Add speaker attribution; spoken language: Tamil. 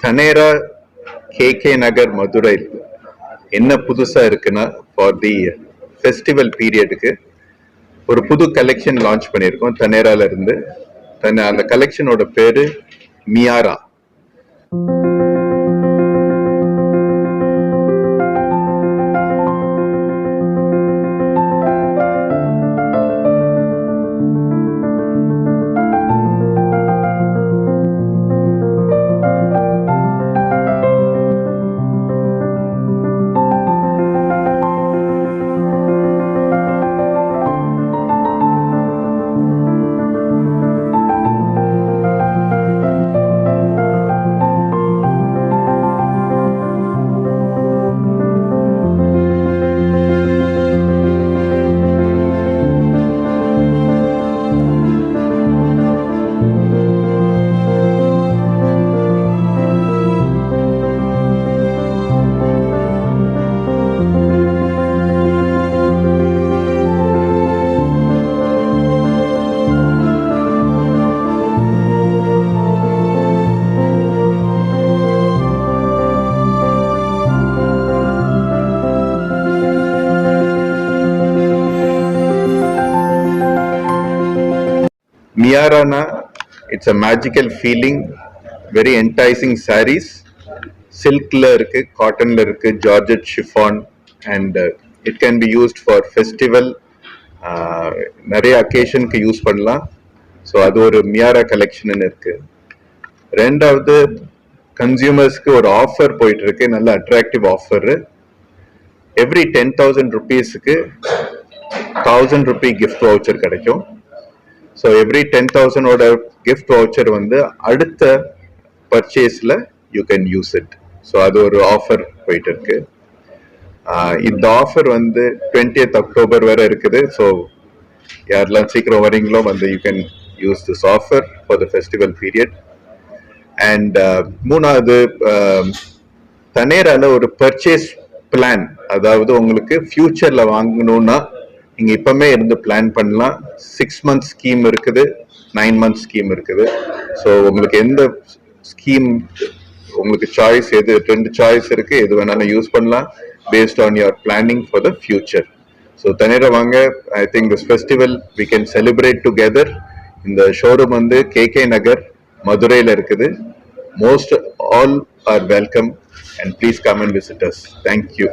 Speaker 1: தனேரா கேகே நகர் மதுரை என்ன புதுசாக இருக்குன்னா ஃபார் தி ஃபெஸ்டிவல் பீரியடுக்கு ஒரு புது கலெக்ஷன் லான்ச் பண்ணியிருக்கோம் தனேரால இருந்து. தன்னை அந்த கலெக்ஷனோட பேரு Miyara மியாரானா it's a magical feeling very enticing saris சில்கில் இருக்கு காட்டனில் இருக்கு georgette chiffon and it can be used for festival நிறைய அக்கேஷனுக்கு யூஸ் பண்ணலாம். ஸோ அது ஒரு மியாரா கலெக்ஷன் இருக்கு. ரெண்டாவது கன்சியூமர்ஸ்க்கு ஒரு ஆஃபர் போயிட்டு இருக்கு நல்ல attractive offer every ten thousand ருபீஸுக்கு thousand rupee gift voucher கிடைக்கும். ஸோ எவ்ரி டென் தௌசண்டோட கிஃப்ட் வவுச்சர் வந்து அடுத்த பர்ச்சேஸில் you can use it so அது ஒரு ஆஃபர் போயிட்டு இருக்கு இந்த ஆஃபர் வந்து 20th அக்டோபர் வரை இருக்குது. ஸோ யாரெல்லாம் சீக்கிரம் வரீங்களோ வந்து you can use this offer for the festival period and மூணாவது ஆஹ் தனேரால ஒரு பர்ச்சேஸ் பிளான் அதாவது உங்களுக்கு ஃபியூச்சரில் வாங்கணும்னா நீங்கள் இப்பவுமே இருந்து பிளான் பண்ணலாம். சிக்ஸ் மந்த் ஸ்கீம் இருக்குது நைன் மந்த் ஸ்கீம் இருக்குது. ஸோ உங்களுக்கு எந்த ஸ்கீம் உங்களுக்கு சாய்ஸ் எது ரெண்டு சாய்ஸ் இருக்கு எது வேணாலும் யூஸ் பண்ணலாம் based on your planning for the future so தனியாக வாங்க. I think this festival we can celebrate together இந்த ஷோரூம் வந்து கேகே நகர் மதுரையில் இருக்குது. Most all are welcome and please come and visit us thank you